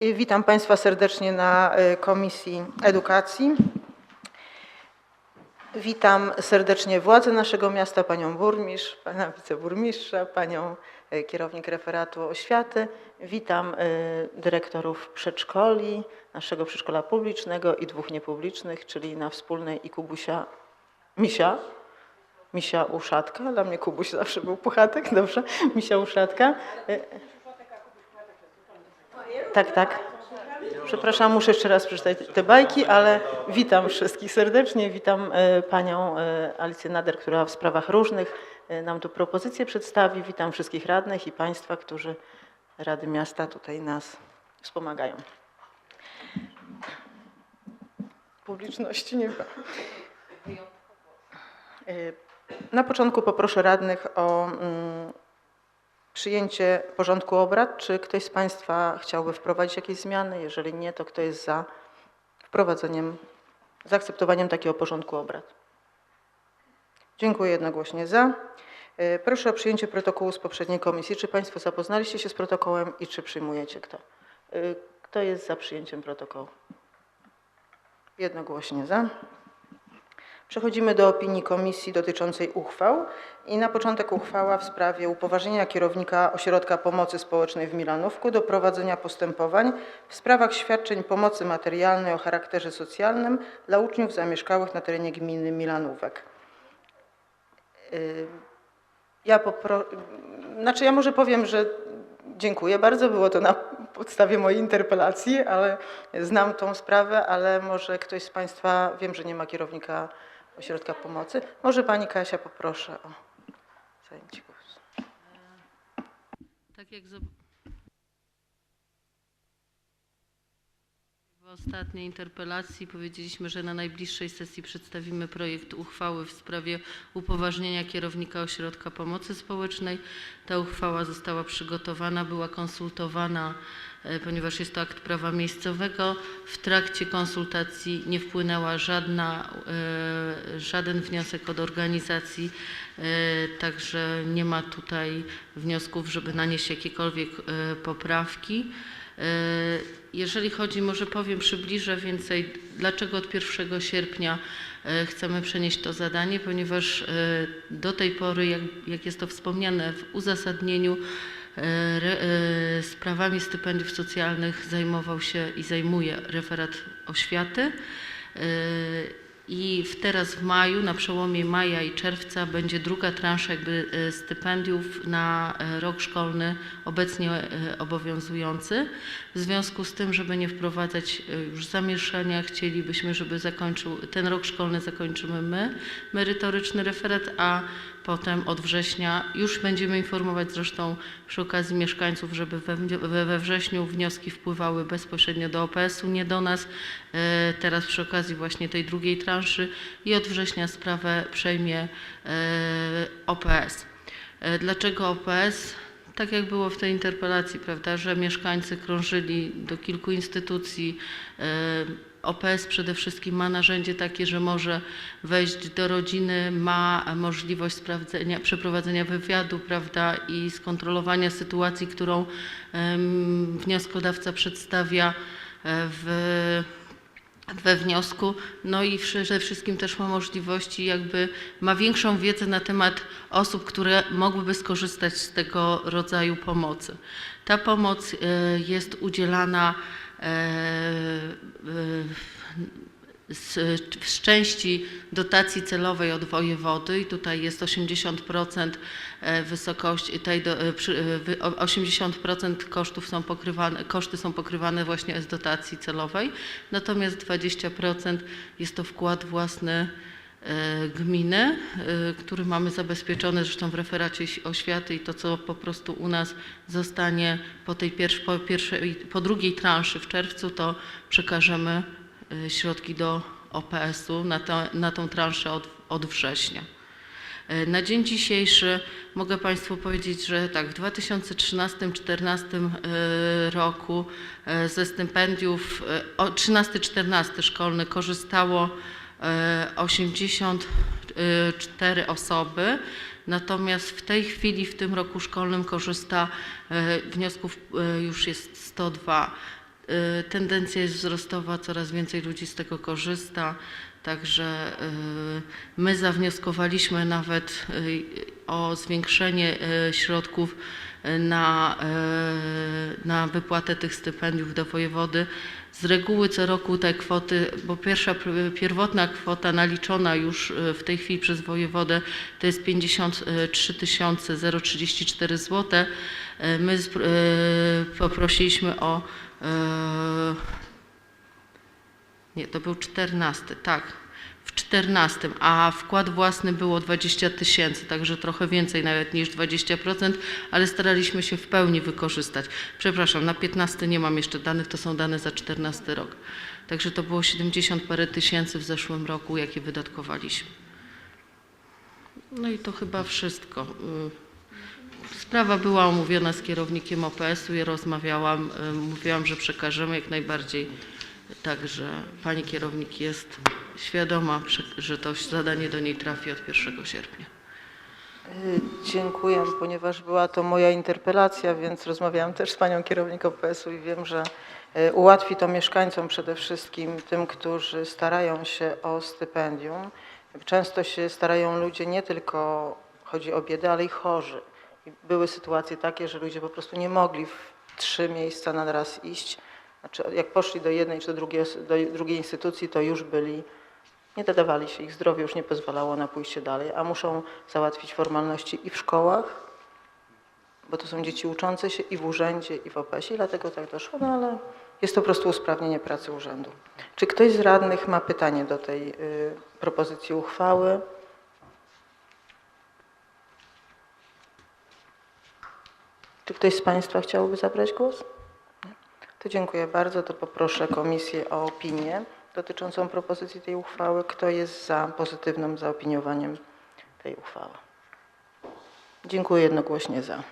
Witam Państwa serdecznie na y, Komisji Edukacji. Witam serdecznie władze naszego miasta, panią burmistrz, pana wiceburmistrza, panią y, kierownik referatu oświaty. Witam y, dyrektorów przedszkoli, naszego przedszkola publicznego i dwóch niepublicznych, czyli na wspólnej i Kubusia, Misia, Misia Uszatka. Dla mnie Kubuś zawsze był Puchatek, dobrze, Misia Uszatka. Tak, tak. Przepraszam, muszę jeszcze raz przeczytać te bajki, ale witam wszystkich serdecznie. Witam e, panią e, Alicję Nader, która w sprawach różnych e, nam tu propozycje przedstawi. Witam wszystkich radnych i państwa, którzy Rady Miasta tutaj nas wspomagają. Publiczności nie ma. Na początku poproszę radnych o mm, przyjęcie porządku obrad. Czy ktoś z Państwa chciałby wprowadzić jakieś zmiany? Jeżeli nie, to kto jest za wprowadzeniem, zaakceptowaniem takiego porządku obrad? Dziękuję jednogłośnie za. E, Proszę o przyjęcie protokołu z poprzedniej komisji. Czy Państwo zapoznaliście się z protokołem i czy przyjmujecie kto? E, Kto jest za przyjęciem protokołu? Jednogłośnie za. Przechodzimy do opinii komisji dotyczącej uchwał. I na początek uchwała w sprawie upoważnienia kierownika Ośrodka Pomocy Społecznej w Milanówku do prowadzenia postępowań w sprawach świadczeń pomocy materialnej o charakterze socjalnym dla uczniów zamieszkałych na terenie gminy Milanówek. Y, Ja popro... Znaczy ja może powiem, że dziękuję bardzo, było to na podstawie mojej interpelacji, ale znam tą sprawę, ale może ktoś z Państwa, wiem, że nie ma kierownika ośrodka pomocy, może Pani Kasia poproszę o zajęcie głosu. Tak jak zob- w ostatniej interpelacji powiedzieliśmy, że na najbliższej sesji przedstawimy projekt uchwały w sprawie upoważnienia kierownika ośrodka pomocy społecznej. Ta uchwała została przygotowana, była konsultowana, e, ponieważ jest to akt prawa miejscowego. W trakcie konsultacji nie wpłynęła żadna, e, żaden wniosek od organizacji, e, także nie ma tutaj wniosków, żeby nanieść jakiekolwiek poprawki. E, Jeżeli chodzi, może powiem, przybliżę więcej, dlaczego od 1 sierpnia e, chcemy przenieść to zadanie, ponieważ e, do tej pory, jak, jak jest to wspomniane w uzasadnieniu, sprawami stypendiów socjalnych zajmował się i zajmuje referat oświaty. I teraz w maju, na przełomie maja i czerwca będzie druga transza jakby e, stypendiów na e, rok szkolny obecnie e, obowiązujący. W związku z tym, żeby nie wprowadzać już zamieszania, chcielibyśmy, żeby zakończył, ten rok szkolny zakończymy my, merytoryczny referat, a potem od września już będziemy informować zresztą przy okazji mieszkańców, żeby we, wrześniu wnioski wpływały bezpośrednio do OPS-u, nie do nas. E, Teraz przy okazji właśnie tej drugiej transzy i od września sprawę przejmie e, OPS. E, Dlaczego OPS? Tak jak było w tej interpelacji, prawda, że mieszkańcy krążyli do kilku instytucji. OPS przede wszystkim ma narzędzie takie, że może wejść do rodziny, ma możliwość sprawdzenia, przeprowadzenia wywiadu, prawda, i skontrolowania sytuacji, którą wnioskodawca przedstawia e, w we wniosku, no i przede wszystkim też ma możliwości, jakby ma większą wiedzę na temat osób, które mogłyby skorzystać z tego rodzaju pomocy. Ta pomoc e, jest udzielana z, z części dotacji celowej od wojewody i tutaj jest 80% e, wysokości tej do, e, przy- e, wy- o- 80% kosztów są pokrywane, koszty są pokrywane właśnie z dotacji celowej, natomiast 20% jest to wkład własny e, gminy, e, który mamy zabezpieczony zresztą w referacie oświaty i to, co po prostu u nas zostanie po tej pierwszej, po, pierwszej, po drugiej transzy w czerwcu, to przekażemy e, środki do OPS-u na, na tą transzę od, od września. E, Na dzień dzisiejszy mogę Państwu powiedzieć, że tak, w 2013-2014 e, roku e, ze stypendiów e, o 13-14 szkolny korzystało e, 84 osoby, natomiast w tej chwili, w tym roku szkolnym korzysta, e, wniosków e, już jest 102. Y, Tendencja jest wzrostowa, coraz więcej ludzi z tego korzysta. Także my zawnioskowaliśmy nawet o zwiększenie środków na, na wypłatę tych stypendiów do wojewody. Z reguły co roku te kwoty, bo pierwsza pierwotna kwota naliczona już y, w tej chwili przez wojewodę to jest 53 034 zł. My y, poprosiliśmy o y, nie, to był 14, tak. W 14, a wkład własny było 20 tysięcy, także trochę więcej nawet niż 20%, ale staraliśmy się w pełni wykorzystać. Przepraszam, na 15 nie mam jeszcze danych, to są dane za 14 rok. Także to było 70 parę tysięcy w zeszłym roku, jakie wydatkowaliśmy. No i to chyba wszystko. Y, Sprawa była omówiona z kierownikiem OPS-u, ja rozmawiałam, y, mówiłam, że przekażemy jak najbardziej. Także pani kierownik jest świadoma, że to zadanie do niej trafi od 1 sierpnia. Y, Dziękuję, ponieważ była to moja interpelacja, więc rozmawiałam też z panią kierownik OPS-u i wiem, że y, ułatwi to mieszkańcom przede wszystkim, tym, którzy starają się o stypendium. Często się starają ludzie nie tylko, chodzi o biedę, ale i chorzy. Były sytuacje takie, że ludzie po prostu nie mogli w trzy miejsca na raz iść. Znaczy, jak poszli do jednej czy drugiej, do drugiej instytucji, to już byli nie dodawali się, ich zdrowie już nie pozwalało na pójście dalej, a muszą załatwić formalności i w szkołach, bo to są dzieci uczące się i w urzędzie, i w OPS-ie, dlatego tak doszło, no ale jest to po prostu usprawnienie pracy urzędu. Czy ktoś z radnych ma pytanie do tej y, propozycji uchwały? Czy ktoś z Państwa chciałby zabrać głos? To dziękuję bardzo. To poproszę komisję o opinię dotyczącą propozycji tej uchwały. Kto jest za pozytywnym zaopiniowaniem tej uchwały? Dziękuję jednogłośnie za.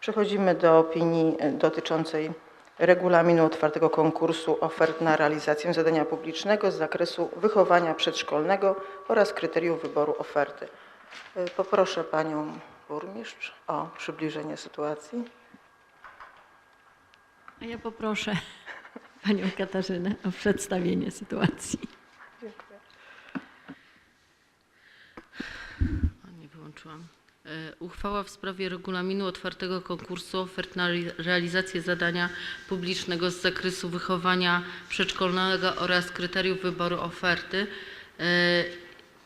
Przechodzimy do opinii e, dotyczącej regulaminu otwartego konkursu ofert na realizację zadania publicznego z zakresu wychowania przedszkolnego oraz kryteriów wyboru oferty. E, Poproszę panią burmistrz o przybliżenie sytuacji. A ja poproszę panią Katarzynę o przedstawienie sytuacji. Dziękuję. Nie wyłączyłam. E, Uchwała w sprawie regulaminu otwartego konkursu ofert na re- realizację zadania publicznego z zakresu wychowania przedszkolnego oraz kryteriów wyboru oferty. E,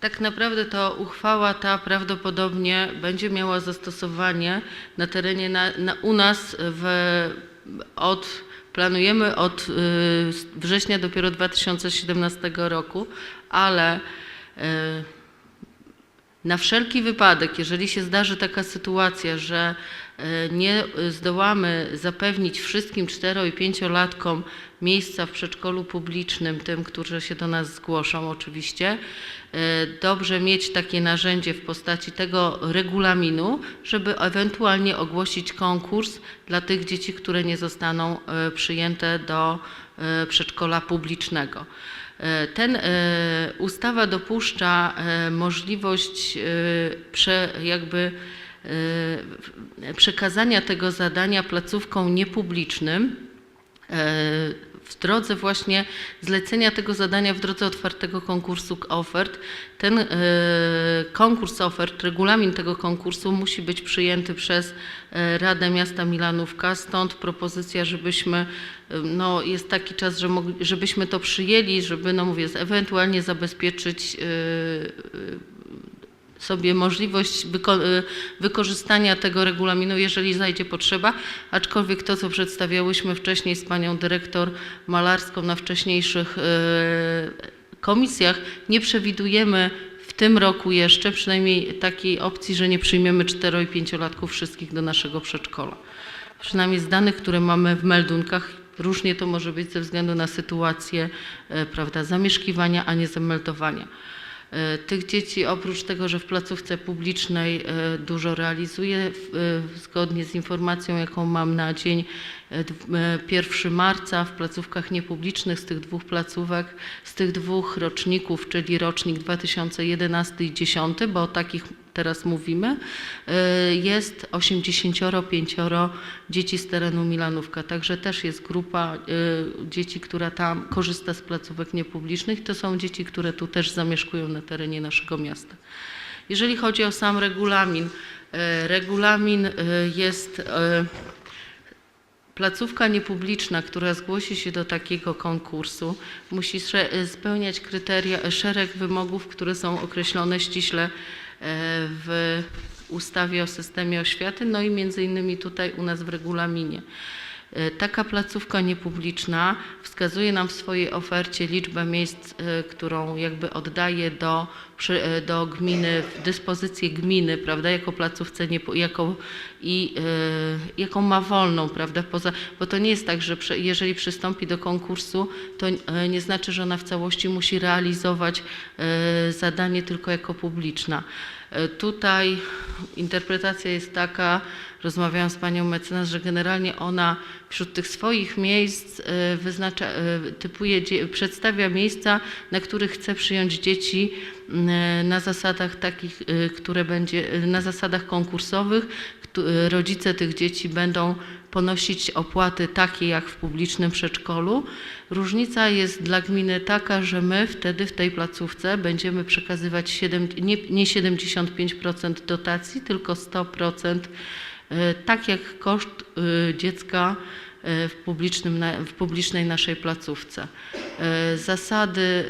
Tak naprawdę to uchwała ta prawdopodobnie będzie miała zastosowanie na terenie na, na, u nas w, od planujemy od y, września dopiero 2017 roku, ale y, na wszelki wypadek, jeżeli się zdarzy taka sytuacja, że nie zdołamy zapewnić wszystkim cztero i pięciolatkom miejsca w przedszkolu publicznym, tym, którzy się do nas zgłoszą oczywiście, e, dobrze mieć takie narzędzie w postaci tego regulaminu, żeby ewentualnie ogłosić konkurs dla tych dzieci, które nie zostaną e, przyjęte do e, przedszkola publicznego. E, Ten e, ustawa dopuszcza e, możliwość e, prze, jakby e, przekazania tego zadania placówkom niepublicznym e, w drodze właśnie zlecenia tego zadania w drodze otwartego konkursu ofert. Ten e, konkurs ofert, regulamin tego konkursu musi być przyjęty przez e, Radę Miasta Milanówka, stąd propozycja, żebyśmy, e, no jest taki czas, że żebyśmy to przyjęli, żeby, no mówię, ewentualnie zabezpieczyć e, e, sobie możliwość wyko- y, wykorzystania tego regulaminu, jeżeli zajdzie potrzeba, aczkolwiek to, co przedstawiałyśmy wcześniej z panią dyrektor Malarską na wcześniejszych y, komisjach, nie przewidujemy w tym roku jeszcze przynajmniej takiej opcji, że nie przyjmiemy cztero i pięciolatków wszystkich do naszego przedszkola. Przynajmniej z danych, które mamy w meldunkach, różnie to może być ze względu na sytuację e, prawda, zamieszkiwania, a nie zameldowania. E, Tych dzieci oprócz tego, że w placówce publicznej e, dużo realizuje, zgodnie z informacją, jaką mam na dzień e, dw- e, 1 marca w placówkach niepublicznych z tych dwóch placówek, z tych dwóch roczników, czyli rocznik 2011 i 10, bo takich teraz mówimy, y, jest 85 dzieci z terenu Milanówka. Także też jest grupa y, dzieci, która tam korzysta z placówek niepublicznych. To są dzieci, które tu też zamieszkują na terenie naszego miasta. Jeżeli chodzi o sam regulamin, y, regulamin jest Placówka niepubliczna, która zgłosi się do takiego konkursu, musi spełniać kryteria, szereg wymogów, które są określone ściśle w ustawie o systemie oświaty, no i między innymi tutaj u nas w regulaminie. E, Taka placówka niepubliczna wskazuje nam w swojej ofercie liczbę miejsc, e, którą jakby oddaje do, przy- e, do gminy, w dyspozycję gminy, prawda, jako placówce, niepu- jako, i e, jaką ma wolną, prawda, poza, bo to nie jest tak, że prze- jeżeli przystąpi do konkursu, to nie znaczy, że ona w całości musi realizować e, zadanie tylko jako publiczna. E, Tutaj interpretacja jest taka, rozmawiałam z panią mecenas, że generalnie ona wśród tych swoich miejsc e, wyznacza, e, typuje, przedstawia miejsca, na których chce przyjąć dzieci na zasadach takich, które będzie, na zasadach konkursowych. Rodzice tych dzieci będą ponosić opłaty takie jak w publicznym przedszkolu. Różnica jest dla gminy taka, że my wtedy w tej placówce będziemy przekazywać 7, nie, nie 75% dotacji, tylko 100%, e, tak jak koszt e, dziecka e, w, publicznym, w publicznej naszej placówce. E, Zasady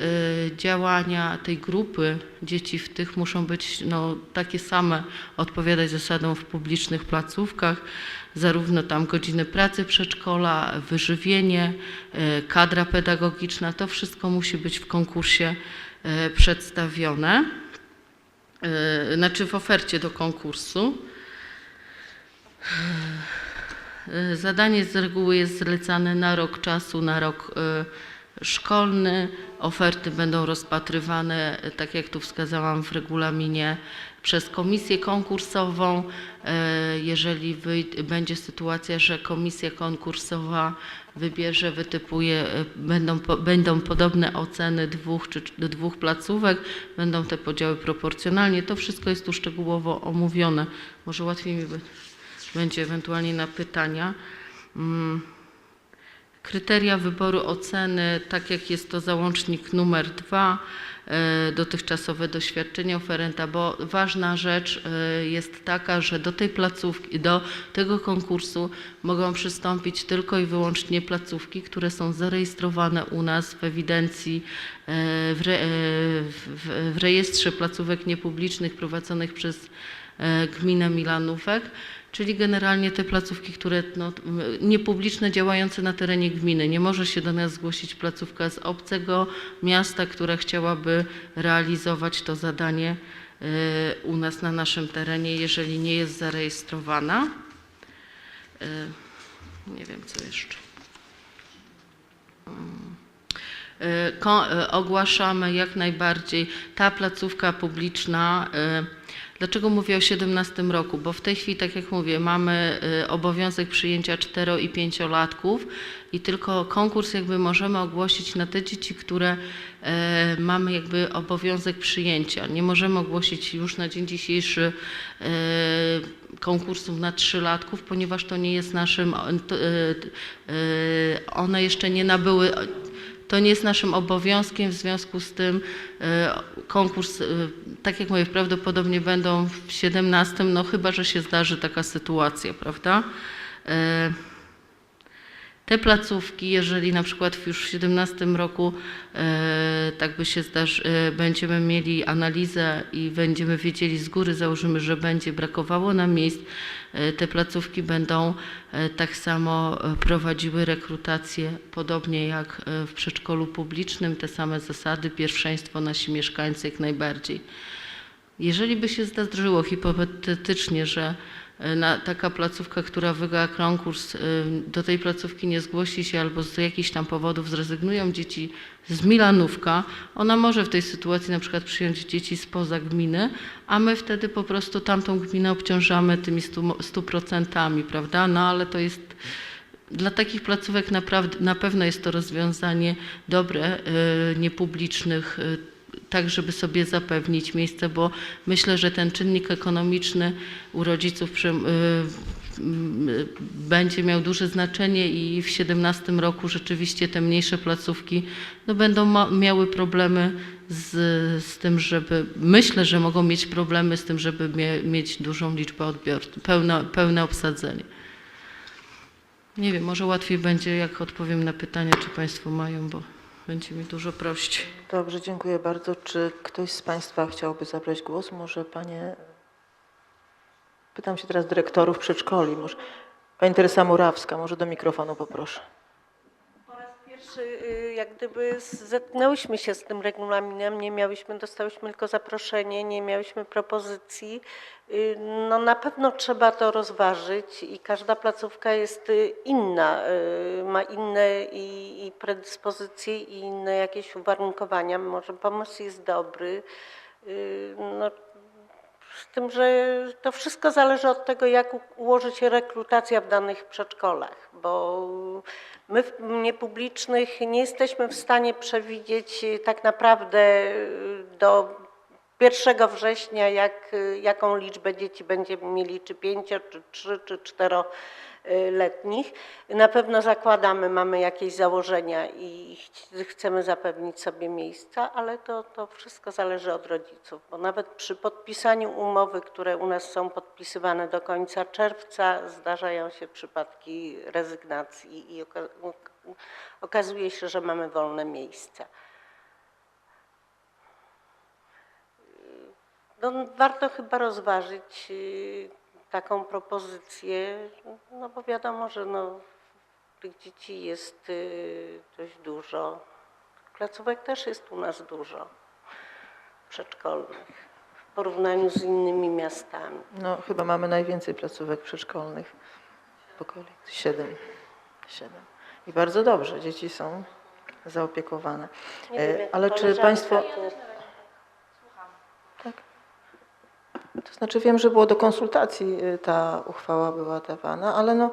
e, działania tej grupy dzieci w tych muszą być no, takie same, odpowiadać zasadom w publicznych placówkach, zarówno tam godziny pracy przedszkola, wyżywienie, e, kadra pedagogiczna, to wszystko musi być w konkursie przedstawione, znaczy w ofercie do konkursu. Zadanie z reguły jest zlecane na rok czasu, na rok szkolny. Oferty będą rozpatrywane, tak jak tu wskazałam w regulaminie, przez komisję konkursową. E, Jeżeli będzie sytuacja, że komisja konkursowa wybierze, wytypuje, e, będą, będą podobne oceny dwóch czy dwóch placówek, będą te podziały proporcjonalnie. To wszystko jest tu szczegółowo omówione. Może łatwiej mi będzie ewentualnie na pytania. Kryteria wyboru oceny, tak jak jest to załącznik numer dwa, e, dotychczasowe doświadczenie oferenta, bo ważna rzecz e, jest taka, że do tej placówki, do tego konkursu mogą przystąpić tylko i wyłącznie placówki, które są zarejestrowane u nas w ewidencji, e, w, re, w, rejestrze placówek niepublicznych prowadzonych przez gminę Milanówek, czyli generalnie te placówki, które no, niepubliczne działające na terenie gminy. Nie może się do nas zgłosić placówka z obcego miasta, która chciałaby realizować to zadanie e, u nas na naszym terenie, jeżeli nie jest zarejestrowana. E, Nie wiem, co jeszcze. E, ogłaszamy jak najbardziej ta placówka publiczna. Dlaczego mówię o 17 roku? Bo w tej chwili, tak jak mówię, mamy e, obowiązek przyjęcia 4 i 5-latków i tylko konkurs jakby możemy ogłosić na te dzieci, które e, mamy jakby obowiązek przyjęcia. Nie możemy ogłosić już na dzień dzisiejszy e, konkursów na 3-latków, ponieważ to nie jest naszym, one jeszcze nie nabyły to nie jest naszym obowiązkiem, w związku z tym e, konkurs, e, tak jak mówię, prawdopodobnie będą w 17, no chyba, że się zdarzy taka sytuacja, prawda? Te placówki, jeżeli na przykład już w 17 roku e, tak by się zdarzy, e, będziemy mieli analizę i będziemy wiedzieli z góry, założymy, że będzie brakowało nam miejsc, e, te placówki będą tak samo prowadziły rekrutację, podobnie jak w przedszkolu publicznym, te same zasady, pierwszeństwo nasi mieszkańcy jak najbardziej. Jeżeli by się zdarzyło hipotetycznie, że na, taka placówka, która wygra konkurs, e, do tej placówki nie zgłosi się albo z jakichś tam powodów zrezygnują dzieci z Milanówka, ona może w tej sytuacji na przykład przyjąć dzieci spoza gminy, a my wtedy po prostu tamtą gminę obciążamy tymi stu, stu procentami, prawda? No ale to jest dla takich placówek naprawdę, na pewno jest to rozwiązanie dobre, e, niepublicznych, e, tak, żeby sobie zapewnić miejsce, bo myślę, że ten czynnik ekonomiczny u rodziców przy, y, będzie miał duże znaczenie i w 2017 roku rzeczywiście te mniejsze placówki no, będą miały problemy z, z tym, żeby, myślę, że mogą mieć problemy z tym, żeby mie, mieć dużą liczbę odbiorców, pełne, pełne obsadzenie. Nie wiem, może łatwiej będzie, jak odpowiem na pytania, czy Państwo mają, bo będzie mi dużo prościej. Dobrze, dziękuję bardzo. Czy ktoś z Państwa chciałby zabrać głos? Może Panie... Pytam się teraz dyrektorów przedszkoli. Może... Pani Teresa Murawska, może do mikrofonu poproszę. Po raz pierwszy y, jak gdyby zetknęłyśmy się z tym regulaminem, nie miałyśmy, dostałyśmy tylko zaproszenie, nie miałyśmy propozycji. Y, No na pewno trzeba to rozważyć i każda placówka jest y, inna, y, ma inne i, i predyspozycje i inne jakieś uwarunkowania. Może pomysł jest dobry. No, tym, że to wszystko zależy od tego, jak ułoży się rekrutacja w danych przedszkolach, bo my w niepublicznych nie jesteśmy w stanie przewidzieć y, tak naprawdę y, do 1 września, jak, y, jaką liczbę dzieci będziemy mieli, czy pięcio, czy trzy, czy czteroletnich. Na pewno zakładamy, mamy jakieś założenia i ch- chcemy zapewnić sobie miejsca, ale to, to wszystko zależy od rodziców, bo nawet przy podpisaniu umowy, które u nas są podpisywane do końca czerwca, zdarzają się przypadki rezygnacji i oka- okazuje się, że mamy wolne miejsca. No, warto chyba rozważyć y, taką propozycję, no bo wiadomo, że no, tych dzieci jest y, dość dużo. Placówek też jest u nas dużo przedszkolnych w porównaniu z innymi miastami. No, chyba mamy najwięcej placówek przedszkolnych w okolicy. Siedem. Siedem. I bardzo dobrze, dzieci są zaopiekowane. Nie E, wiem, jak Ale czy Państwo... tu- Tak. To znaczy wiem, że było do konsultacji y, ta uchwała była dawana, ale no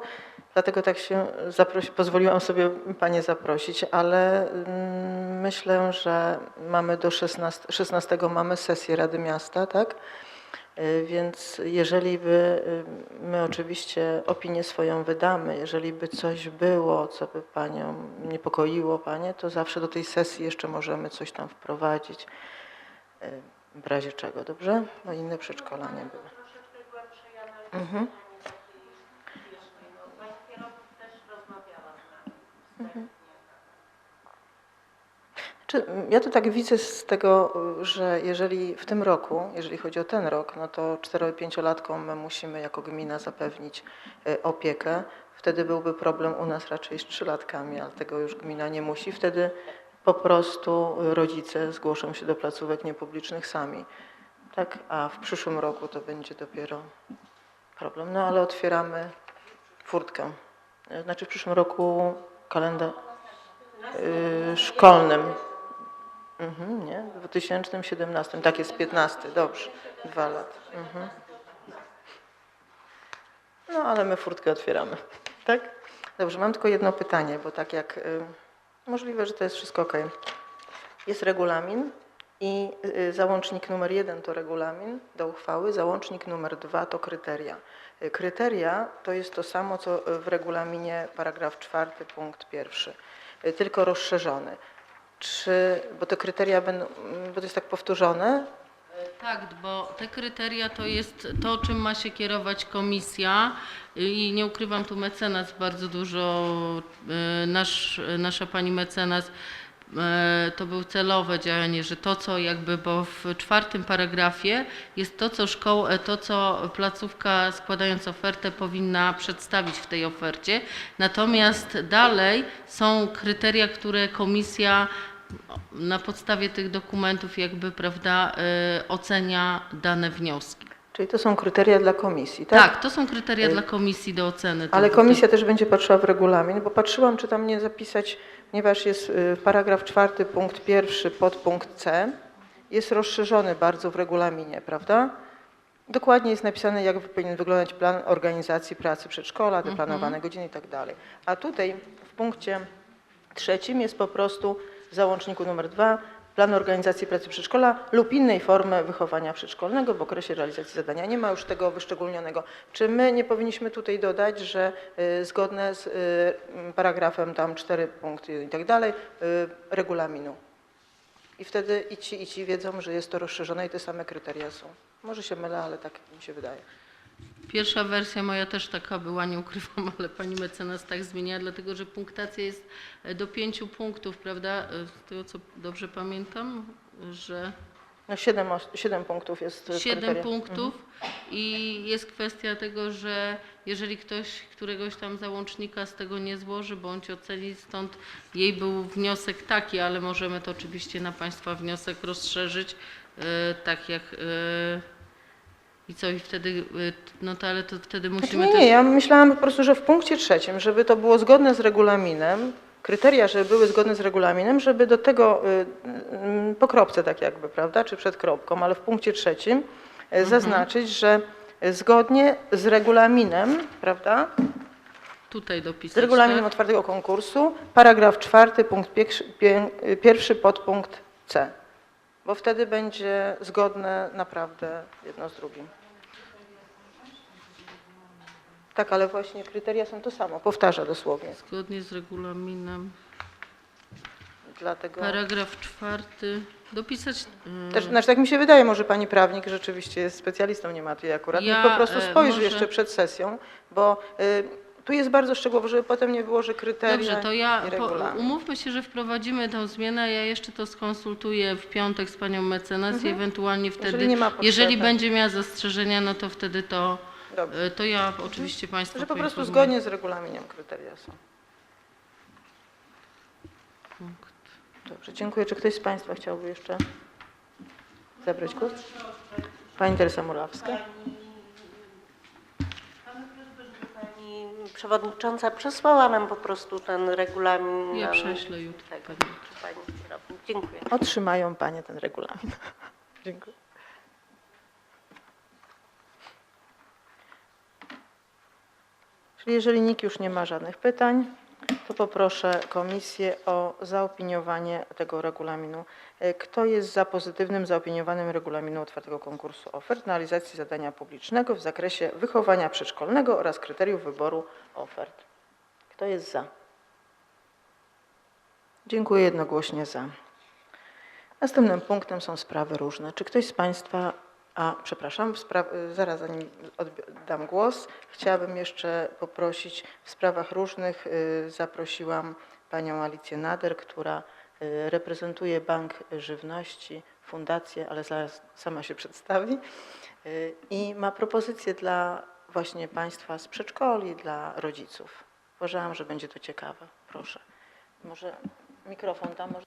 dlatego tak się zaprosi, pozwoliłam sobie Panie zaprosić, ale mm, myślę, że mamy do 16, 16 mamy sesję Rady Miasta, tak? Y, Więc jeżeli by, y, my oczywiście opinię swoją wydamy, jeżeli by coś było, co by Panią niepokoiło, Panie, to zawsze do tej sesji jeszcze możemy coś tam wprowadzić. W razie czego, dobrze? Bo inne przedszkola nie były. Mhm. Mhm. Mm, ja to tak widzę z tego, że jeżeli w tym roku, jeżeli chodzi o ten rok, no to 4-5-latkom my musimy jako gmina zapewnić y, opiekę. Wtedy byłby problem u nas raczej z trzylatkami, ale tego już gmina nie musi. Wtedy po prostu rodzice zgłoszą się do placówek niepublicznych sami. Tak, a w przyszłym roku to będzie dopiero problem. No ale otwieramy furtkę. Znaczy w przyszłym roku kalendarz y, szkolnym. Mhm, nie, w 2017, tak jest 15, dobrze, dwa lata. Mhm. No ale my furtkę otwieramy, tak? Dobrze, mam tylko jedno pytanie, bo tak jak y, możliwe, że to jest wszystko ok. Jest regulamin i y, załącznik numer jeden to regulamin do uchwały, załącznik numer dwa to kryteria. Y, Kryteria to jest to samo, co w regulaminie paragraf czwarty, punkt pierwszy, y, tylko rozszerzony. Czy, bo te kryteria będą, bo to jest tak powtórzone, Tak, bo te kryteria to jest to, czym ma się kierować komisja. I nie ukrywam tu mecenas bardzo dużo, e, nasz, nasza pani mecenas e, to był celowe działanie, że to co jakby, bo w czwartym paragrafie jest to, co szkoła, to co placówka składając ofertę powinna przedstawić w tej ofercie, natomiast dalej są kryteria, które komisja na podstawie tych dokumentów jakby, prawda, y, ocenia dane wnioski. czyli to są kryteria dla komisji, tak? Tak, to są kryteria dla komisji do oceny. Ale komisja też będzie patrzyła w regulamin, bo patrzyłam, czy tam nie zapisać, ponieważ jest y, paragraf czwarty, punkt pierwszy, podpunkt C, jest rozszerzony bardzo w regulaminie, prawda? Dokładnie jest napisane, jak powinien wyglądać plan organizacji pracy przedszkola, te planowane godziny i tak dalej. A tutaj w punkcie trzecim jest po prostu w załączniku numer dwa planu organizacji pracy przedszkola lub innej formy wychowania przedszkolnego w okresie realizacji zadania. Nie ma już tego wyszczególnionego. Czy my nie powinniśmy tutaj dodać, że y, zgodne z y, paragrafem tam 4 punkty i tak dalej y, regulaminu? I wtedy i ci, i ci wiedzą, że jest to rozszerzone i te same kryteria są. Może się mylę, ale tak mi się wydaje. Pierwsza wersja moja też taka była, nie ukrywam, ale pani mecenas tak zmienia, dlatego że punktacja jest e, do pięciu punktów, prawda? E, Z tego co dobrze pamiętam, że No siedem, siedem punktów jest w siedem punktów i jest kwestia tego, że jeżeli ktoś któregoś tam załącznika z tego nie złoży bądź oceni, stąd jej był wniosek taki, ale możemy to oczywiście na Państwa wniosek rozszerzyć, e, tak jak e, i co i wtedy, e, no to ale to wtedy Znaczy musimy nie, też... nie, ja myślałam po prostu, że w punkcie trzecim, żeby to było zgodne z regulaminem, kryteria, żeby były zgodne z regulaminem, żeby do tego y, y, po kropce tak jakby, prawda, czy przed kropką, ale w punkcie trzecim y, zaznaczyć, że zgodnie z regulaminem, prawda, Tutaj dopisać, z regulaminem tak? otwartego konkursu, paragraf czwarty, punkt y, pierwszy, podpunkt C, bo wtedy będzie zgodne naprawdę jedno z drugim. Tak, ale właśnie kryteria są to samo, powtarza dosłownie. Zgodnie z regulaminem. Dlatego Paragraf czwarty. Dopisać. e, też, znaczy tak mi się wydaje, może pani prawnik rzeczywiście jest specjalistą, nie ma tu akurat, Ja, po prostu e, spojrzy może- jeszcze przed sesją, bo y, tu jest bardzo szczegółowo, żeby potem nie było, że kryteria Dobrze, to ja i po, regulamin. umówmy się, że wprowadzimy tę zmianę, a ja jeszcze to skonsultuję w piątek z panią mecenas i ewentualnie wtedy, Mhm. nie ma potrzeby. jeżeli będzie miała zastrzeżenia, no to wtedy to, Dobrze. e, to ja oczywiście państwa Że po prostu poinformuję. zgodnie z regulaminem kryteria są. Punkt. Dobrze, dziękuję. Czy ktoś z Państwa chciałby jeszcze zabrać głos? Pani Teresa Murawska. Pani przewodnicząca przesłała nam po prostu ten regulamin. Ja nam- prześlę jutro Tak, pani. czy pani kierownik. Dziękuję. Otrzymają Panie ten regulamin. Dziękuję. Czyli jeżeli nikt już nie ma żadnych pytań, to poproszę komisję o zaopiniowanie tego regulaminu. E, Kto jest za pozytywnym zaopiniowaniem regulaminu otwartego konkursu ofert na realizacji zadania publicznego w zakresie wychowania przedszkolnego oraz kryteriów wyboru ofert? Kto jest za? Dziękuję jednogłośnie za. Następnym punktem są sprawy różne. Czy ktoś z Państwa, a przepraszam, spra- zaraz zanim dam głos, chciałabym jeszcze poprosić w sprawach różnych. y, Zaprosiłam panią Alicję Nader, która y, reprezentuje Bank Żywności, fundację, ale zaraz sama się przedstawi y, i ma propozycje dla właśnie Państwa z przedszkoli, dla rodziców. Uważałam, że będzie to ciekawe. Proszę. Może mikrofon tam, może.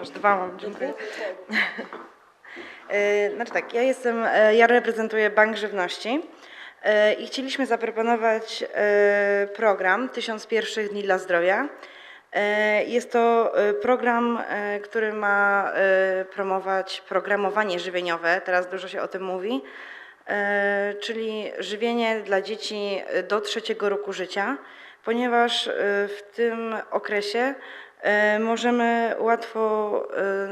Aż dwa mam, dziękuję. E, Znaczy tak, ja jestem, ja reprezentuję Bank Żywności i chcieliśmy zaproponować e, program 1000 pierwszych dni dla zdrowia. E, Jest to e, program, e, który ma e, promować programowanie żywieniowe, teraz dużo się o tym mówi, e, czyli żywienie dla dzieci do trzeciego roku życia, ponieważ e, w tym okresie e, możemy łatwo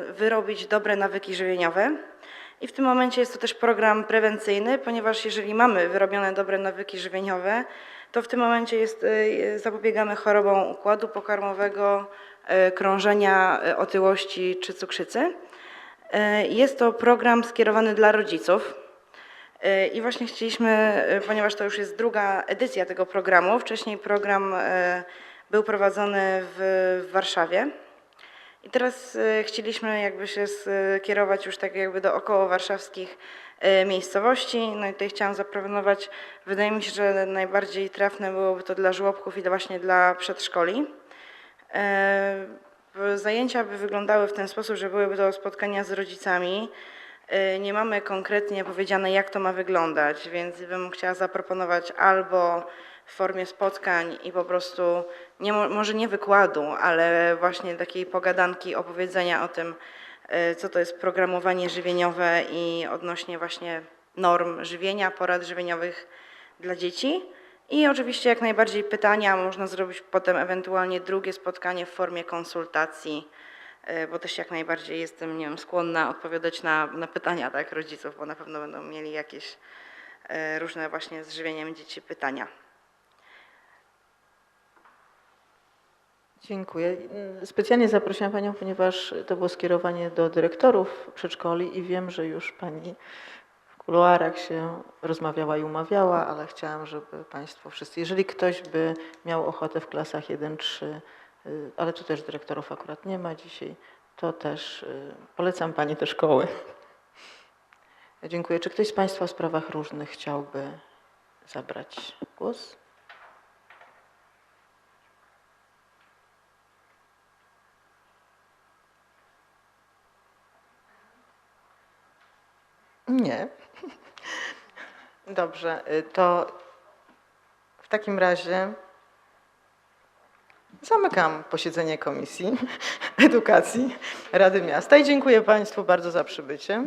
e, wyrobić dobre nawyki żywieniowe. I w tym momencie jest to też program prewencyjny, ponieważ jeżeli mamy wyrobione dobre nawyki żywieniowe, to w tym momencie jest, e, zapobiegamy chorobom układu pokarmowego, e, krążenia, otyłości czy cukrzycy. Jest to program skierowany dla rodziców. I właśnie chcieliśmy, ponieważ to już jest druga edycja tego programu, wcześniej program był prowadzony w Warszawie. I teraz e, chcieliśmy jakby się skierować już tak jakby do około warszawskich e, miejscowości. No i tutaj chciałam zaproponować, wydaje mi się, że najbardziej trafne byłoby to dla żłobków i właśnie dla przedszkoli. Zajęcia by wyglądały w ten sposób, że byłyby to spotkania z rodzicami. Nie mamy konkretnie powiedziane, jak to ma wyglądać, więc bym chciała zaproponować albo w formie spotkań i po prostu, nie, mo- może nie wykładu, ale właśnie takiej pogadanki, opowiedzenia o tym, e, co to jest programowanie żywieniowe i odnośnie właśnie norm żywienia, porad żywieniowych dla dzieci. I oczywiście jak najbardziej pytania można zrobić potem ewentualnie drugie spotkanie w formie konsultacji, y, bo też jak najbardziej jestem, nie wiem, skłonna odpowiadać na, na pytania tak, rodziców, bo na pewno będą mieli jakieś y, różne właśnie z żywieniem dzieci pytania. Dziękuję. Specjalnie zaprosiłam Panią, ponieważ to było skierowanie do dyrektorów przedszkoli i wiem, że już Pani w kuluarach się rozmawiała i umawiała, ale chciałam, żeby Państwo wszyscy, jeżeli ktoś by miał ochotę w klasach 1-3, y, ale tu też dyrektorów akurat nie ma dzisiaj, to też y, polecam Pani te szkoły. Dziękuję. Czy ktoś z Państwa w sprawach różnych chciałby zabrać głos? Nie. Dobrze, y, to w takim razie zamykam posiedzenie Komisji Edukacji Rady Miasta i dziękuję Państwu bardzo za przybycie.